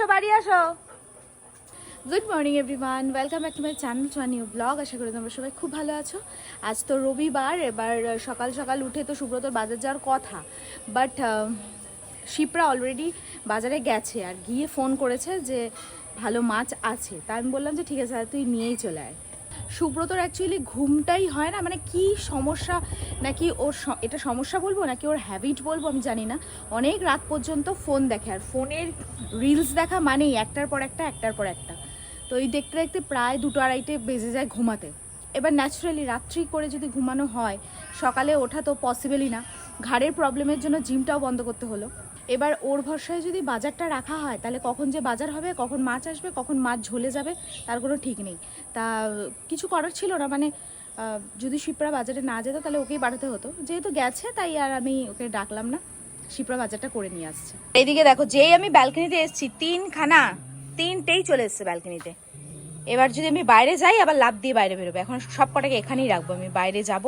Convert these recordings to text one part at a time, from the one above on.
আসো, বাড়ি আসো। Good morning everyone welcome back to my channel to new vlog আশা করি তোমরা সবাই খুব ভালো আছো। আজ তো রবিবার, এবার সকাল সকাল উঠে তো সুব্রতর বাজার যাওয়ার কথা। বাট শিপরা অলরেডি বাজারে গেছে আর গিয়ে ফোন করেছে যে ভালো মাছ আছে। তা আমি বললাম যে ঠিক আছে তুই নিয়েই চলে আয়। সুব্রতর অ্যাকচুয়ালি ঘুমটাই হয় না। মানে কি সমস্যা? নাকি ওর এটা সমস্যা বলব? নাকি ওর হ্যাবিট বলব? আমি জানি না। অনেক রাত পর্যন্ত ফোন দেখে। আর ফোনের রিলস দেখা মানেই একটার পর একটা, একটার পর একটা। তো এই দেখতে দেখতে প্রায় দুটো আড়াইটে বেজে যায় ঘুমাতে। এবার ন্যাচারালি রাত্রি করে যদি ঘুমানো হয়, সকালে ওঠা তো পসিবলই না। ঘাড়ের প্রবলেমের জন্য জিমটাও বন্ধ করতে হলো। এবার ওর ভরসায় যদি বাজারটা রাখা হয়, তাহলে কখন যে বাজার হবে, কখন মাছ আসবে, কখন মাছ ঝলে যাবে, তার কোনো ঠিক নেই। তা, কিছু করার ছিল না মানে যদি শিপ্রা বাজারে না যেত, তাহলে ওকেই পাঠাতে হতো। যেহেতু গেছে, তাই আর আমি ওকে ডাকলাম না। শিপ্রা বাজারটা করে নিয়ে আসছে। এইদিকে দেখো, যেই আমি ব্যালকনিতে এসেছি, তিনখানা, তিনটেই চলে এসছে ব্যালকনিতে। এবার যদি আমি বাইরে যাই, আবার লাভ দিয়ে বাইরে বেরোবো। এখন সব কটাকে এখানেই রাখব। আমি বাইরে যাব,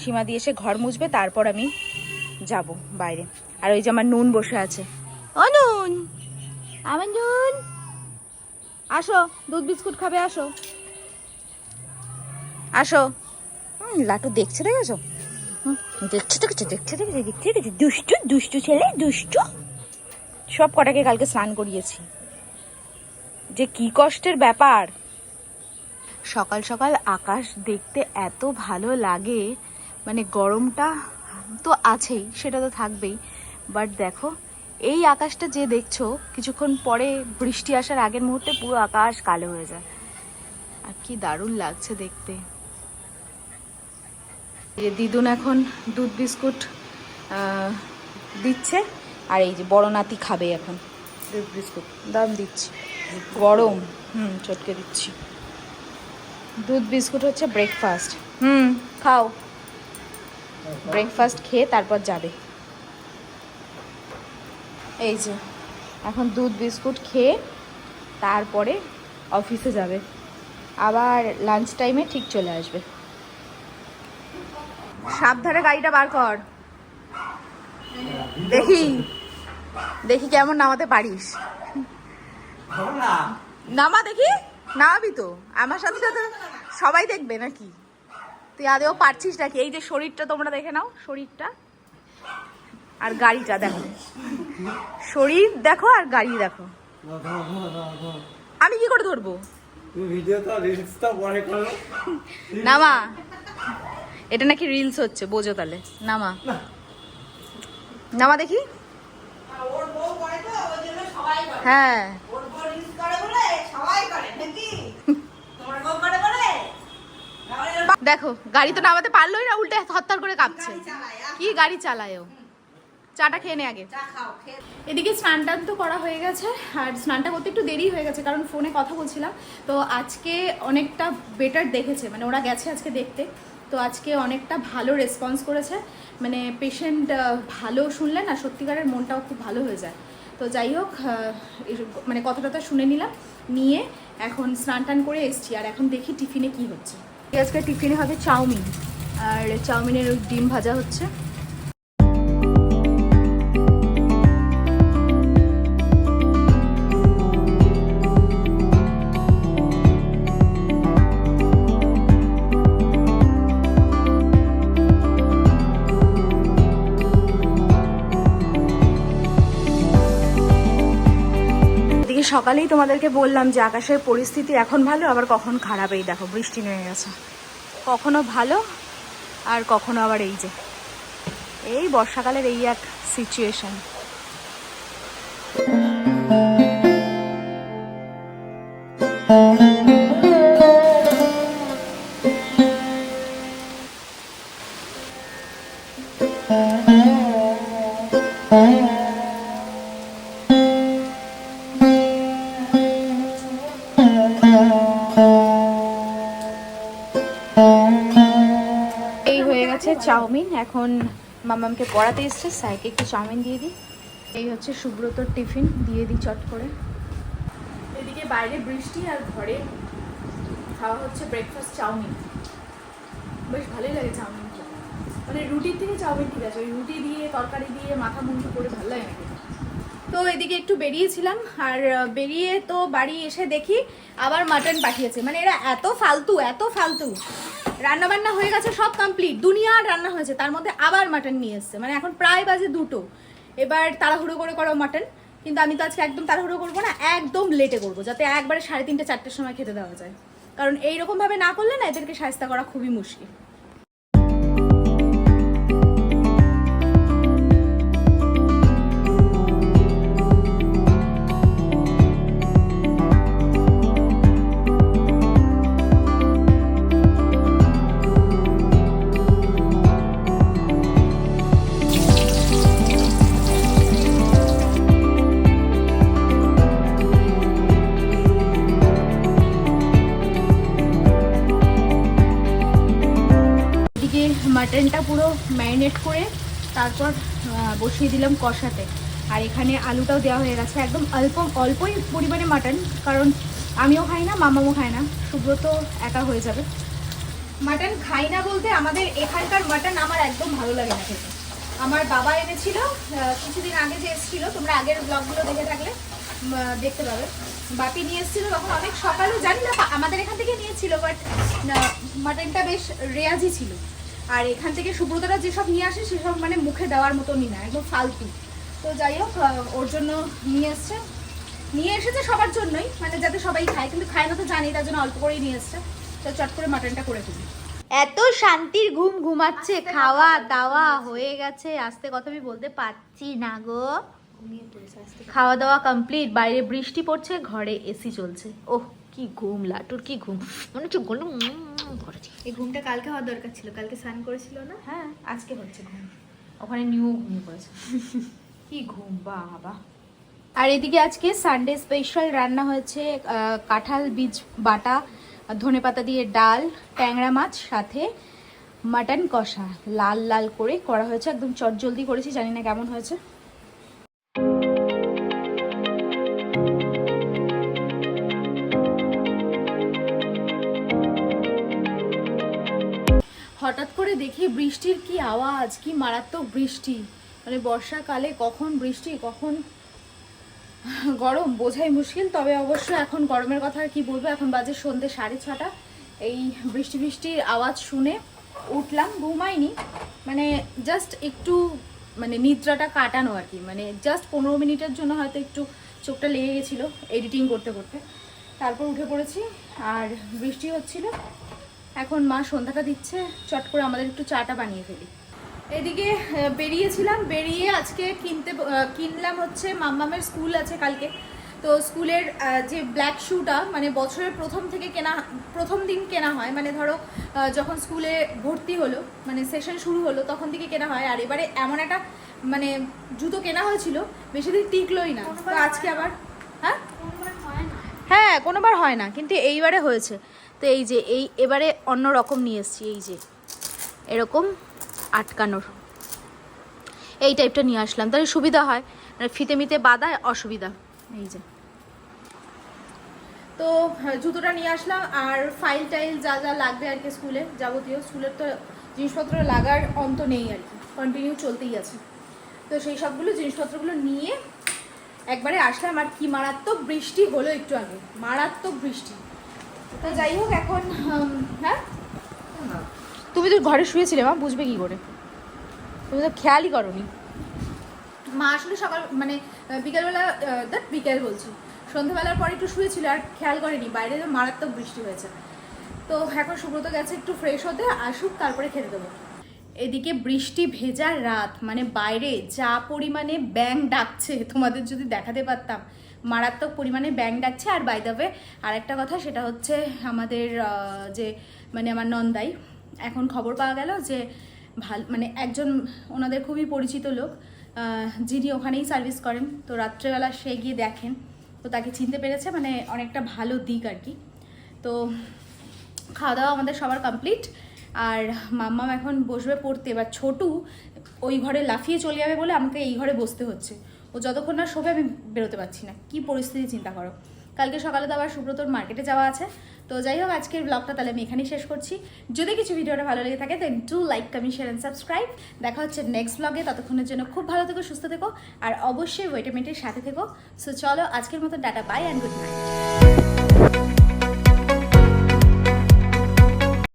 সীমা দিয়ে এসে ঘর মুছবে, তারপর আমি যাব বাইরে। আর ওই যে আমার নুন বসে আছে। ও নুন। আমার নুন? আসো দুধ বিস্কুট খাবে আসো। আসো। লাটু দেখছে দেখেছ দেখছে দেখছে দেখছে দেখছে দেখছে দেখছে। দুষ্টু দুষ্টু ছেলে দুষ্টু। সব কটাকে কালকে স্নান করিয়েছি। যে কি কষ্টের ব্যাপার। সকাল সকাল আকাশ দেখতে এত ভালো লাগে। মানে গরমটা তো আছেই সেটা তো থাকবেই। বাট দেখো, এই আকাশটা যে দেখছ, কিছুক্ষণ পরে বৃষ্টি আসার আগের মুহূর্তে পুরো আকাশ কালো হয়ে যায়। আর কি দারুণ লাগছে দেখতে। যে দিদুন এখন দুধ বিস্কুট দিচ্ছে, আর এই যে বড় নাতি খাবে এখন। দুধ বিস্কুট, দাম দিচ্ছি। গরম, হুম, চটকে দিচ্ছি। দুধ বিস্কুট হচ্ছে ব্রেকফাস্ট হুম, খাও। ব্রেকফাস্ট খেয়ে তারপর যাবে। এই যে, এখন দুধ, বিস্কুট খেয়ে তারপরে অফিসে যাবে। আবার লাঞ্চ টাইমে ঠিক চলে আসবে। সাবধানে গাড়িটা বার কর। দেখি দেখি কেমন নামাতে পারিস। নামা দেখি, নামাবি তো। আমার সাথে সাথে সবাই দেখবে নাকি? তুই আদেও পারছিস নাকি? এই যে শরীরটা তোমরা দেখে নাও, শরীরটা। আর গাড়িটা দেখো। শরীর দেখো আর গাড়ি দেখো। আমি কি করে ধরবো? নামা এটা নাকি রিলস হচ্ছে, বোঝো তাহলে। নামা নামা দেখি। হ্যাঁ। দেখো, গাড়ি তো নামাতে পারলোই না, উল্টে থরথর করে কাঁপছে। কি গাড়ি চালায় ও? চাটা খেয়ে নে আগে। এদিকে স্নান টান তো করা হয়ে গেছে আর স্নানটা করতে একটু দেরি হয়ে গেছে কারণ ফোনে কথা বলছিলাম। তো আজকে অনেকটা বেটার দেখেছে মানে ওরা গেছে আজকে দেখতে। তো আজকে অনেকটা ভালো রেসপন্স করেছে মানে পেশেন্ট ভালো শুনলে না সত্যিকারের মনটাও খুব ভালো হয়ে যায়। তো যাই হোক মানে কথা টথা শুনে নিলাম নিয়ে এখন স্নান টান করে এসছি আর এখন দেখি টিফিনে কি হচ্ছে। আজকে টিফিনে হবে চাউমিন আর চাউমিনের ডিম ভাজা হচ্ছে। সকালেই তোমাদেরকে বললাম যে আকাশের পরিস্থিতি এখন ভালো, আবার কখন খারাপ? এই দেখো, বৃষ্টি নেমে গেছে। কখনো ভালো, আর কখনো আবার এই যে। এই বর্ষাকালের এই এক সিচুয়েশন এই চাউমিন এখন মামামকে পড়াতে এসছে সাইকে একটু চাউমিন দিয়ে দিই। এই হচ্ছে সুব্রতর টিফিন, দিয়ে দিই চট করে। এদিকে বাইরে বৃষ্টি আর ঘরে খাওয়া হচ্ছে ব্রেকফাস্ট চাউমিন। বেশ ভালোই লাগে চাউমিন মানে রুটির থেকে চাউমিন ঠিক আছে, ওই রুটি দিয়ে, তরকারি দিয়ে, মাথা মুন্ডু করে ভালো লাগে তো এদিকে একটু বেরিয়েছিলাম, আর বেরিয়ে তো বাড়ি এসে দেখি আবার মাটন পাঠিয়েছে। মানে এরা এত ফালতু এত ফালতু। রান্না বান্না হয়ে গেছে সব কমপ্লিট দুনিয়ার রান্না হয়েছে। তার মধ্যে আবার মাটন নিয়ে এসছে। মানে এখন প্রায় বাজে দুটো। এবার তাড়াহুড়ো করে করো মাটন কিন্তু আমি তো আজকে একদম তাড়াহুড়ো করব না, একদম লেটে করব, যাতে একবারে সাড়ে তিনটে, চারটের সময় খেতে দেওয়া যায়। কারণ এইরকমভাবে না করলে না এদেরকে সাহায্য করা খুবই মুশকিল। মাটনটা ম্যারিনেট করে তারপর বসিয়ে দিলাম কষাতে। আর এখানে আলুটাও দেওয়া হয়ে গেছে একদম অল্প, অল্পই পরিমাণে মাটন, কারণ আমিও খাই না, মামামও খায় না। সুব্রত একা হয়ে যাবে। মাটন খাই না বলতে আমাদের এখানকার মাটন আমার একদম ভালো লাগে না খেতে। আমার বাবা এনেছিল কিছুদিন আগে যে এসেছিল, তোমরা আগের ব্লগগুলো দেখে থাকলে দেখতে পাবে। বাপি নিয়ে এসেছিল তখন অনেক সকালে জানি না, আমাদের এখান থেকে নিয়েছিল বাট মাটনটা বেশ রেয়াজি ছিল। আর এখান থেকে সুব্রতরা যেসব নিয়ে আসে সেসব মানে মুখে দেওয়ার মতনই না একদম ফালতু। তো যাই হোক ওর জন্য নিয়ে এসছে। নিয়ে এসেছে সবার জন্যই মানে যাতে সবাই খায় কিন্তু খায় না তো জানি তার জন্য অল্প করেই নিয়ে এসছে। তো চট করে মাটনটা করে ফেলি এত শান্তির ঘুম ঘুমাচ্ছে খাওয়া দাওয়া হয়ে গেছে আস্তে কথা আমি বলতে পারছি না গো। খাওয়া দাওয়া কমপ্লিট বাইরে বৃষ্টি পড়ছে ঘরে এসি চলছে। ওহ। কি ঘুম লাটুর কি ঘুম? মনে হচ্ছে গলু করেছি। এই ঘুমটা কালকে হওয়ার দরকার ছিল কালকে স্নান করেছিল না? হ্যাঁ। আজকে হচ্ছে ঘুম। ওখানে নিউ ঘুমিয়ে পড়েছে। কি ঘুম বাবা। আর এদিকে আজকে সানডে স্পেশাল রান্না হয়েছে কাঁঠাল বীজ বাটা ধনে পাতা দিয়ে ডাল ট্যাংরা মাছ সাথে মাটন কষা। লাল লাল করে করা হয়েছে একদম চটজলদি করেছি জানি না কেমন হয়েছে। করে দেখি বৃষ্টির কি আওয়াজ, কি মারাত্মক বৃষ্টি। মানে বর্ষাকালে কখন বৃষ্টি, কখন গরম, বোঝাই মুশকিল। তবে অবশ্য এখন গরমের কথা আর কি বলব, এখন বাজে সন্ধ্যে সাড়ে ছটা। এই বৃষ্টি বৃষ্টির আওয়াজ শুনে উঠলাম, ঘুমাইনি। মানে জাস্ট একটু মানে নিদ্রাটা কাটানো আর কি। মানে জাস্ট পনেরো মিনিটের জন্য হয়তো একটু চোখটা লেগে গেছিল এডিটিং করতে করতে। তারপর উঠে পড়েছি, আর বৃষ্টি হচ্ছিল। এখন মা সন্ধ্যাটা দিচ্ছে চট করে আমাদের একটু চাটা বানিয়ে ফেলি। এদিকে বেরিয়েছিলাম বেরিয়ে আজকে কিনতে কিনলাম হচ্ছে মাম্মামের স্কুল আছে কালকে। তো স্কুলের যে ব্ল্যাক শুটা মানে বছরের প্রথম থেকে কেনা প্রথম দিন কেনা হয় মানে ধরো যখন স্কুলে ভর্তি হলো মানে সেশন শুরু হলো তখন থেকে কেনা হয়। আর এবারে এমন একটা মানে জুতো কেনা হয়েছিল বেশি দিন টিকলোই না। তো আজকে আবার হ্যাঁ? হ্যাঁ কোনোবার হয় না কিন্তু এইবারে হয়েছে। তো এই যে এই এবারে অন্য রকম নিয়ে এসেছি এই যে। এরকম আটকানোর। এই টাইপটা নিয়ে আসলাম। তাহলে সুবিধা হয়। মানে ফিতে মিতে বাঁধায় অসুবিধা। এই যে। তো হ্যাঁ, জুতোটা নিয়ে আসলাম। আর ফাইল টাইল যা যা লাগবে আর কি স্কুলে যাবতীয় স্কুলের তো জিনিসপত্র লাগার অন্ত নেই আর কি। কন্টিনিউ চলতেই আছে। তো সেই সবগুলো জিনিসপত্রগুলো নিয়ে একবারে আসলাম। আর কি মারাত্মক বৃষ্টি হলো একটু আগে। মারাত্মক বৃষ্টি। তো যাই হোক এখন হ্যাঁ? তুমি তো ঘরে শুয়েছিলে মা বুঝবে কি করে? তুমি তো খেয়ালই করনি। মা আসলে সকাল মানে বিকেলবেলা দেখ বিকেল বলছি। সন্ধ্যাবেলার পরে একটু শুয়েছিল আর খেয়াল করেনি বাইরে তো মারাত্মক বৃষ্টি হয়েছে। তো এখন সুব্রত গেছে একটু ফ্রেশ হতে আসুক তারপরে খেতে দেবো। এদিকে বৃষ্টি ভেজা রাত মানে বাইরে যা পরিমাণে ব্যাং ডাকছে তোমাদের যদি দেখাতে পারতাম। মারাত্মক পরিমাণে ব্যাং ডাকছে। আর বাই দ্য ওয়ে আর একটা কথা, সেটা হচ্ছে আমাদের যে মানে আমার নন্দাই, এখন খবর পাওয়া গেল যে ভালো মানে একজন ওনাদের খুবই পরিচিত লোক যিনি ওখানেই সার্ভিস করেন। তো রাত্রেবেলা সে গিয়ে দেখেন, তো তাকে চিনতে পেরেছে মানে অনেকটা ভালো দিক আর কি। তো খাওয়া দাওয়া আমাদের সবার কমপ্লিট আর মাম্মাম এখন বসবে পড়তে, এবার ছোটু ওই ঘরে লাফিয়ে চলে যাবে বলে আমাকে এই ঘরে বসতে হচ্ছে। ও যতক্ষণ না শোভে আমি বেরোতে পারছি না। কি পরিস্থিতি, চিন্তা করো। কালকে সকালে তো আবার সুব্রতর মার্কেটে যাওয়া আছে। তো যাই হোক, আজকের ব্লগটা তাহলে আমি এখানেই শেষ করছি। যদি কিছু ভিডিওটা ভালো লেগে থাকে দেন two like comment share and subscribe দেখা হচ্ছে নেক্সট ব্লগে ততক্ষণের জন্য খুব ভালো থেকো, সুস্থ থেকো। আর অবশ্যই ওয়েটামেন্টের সাথে থেকো। সো চলো, আজকের মতো data bye and good night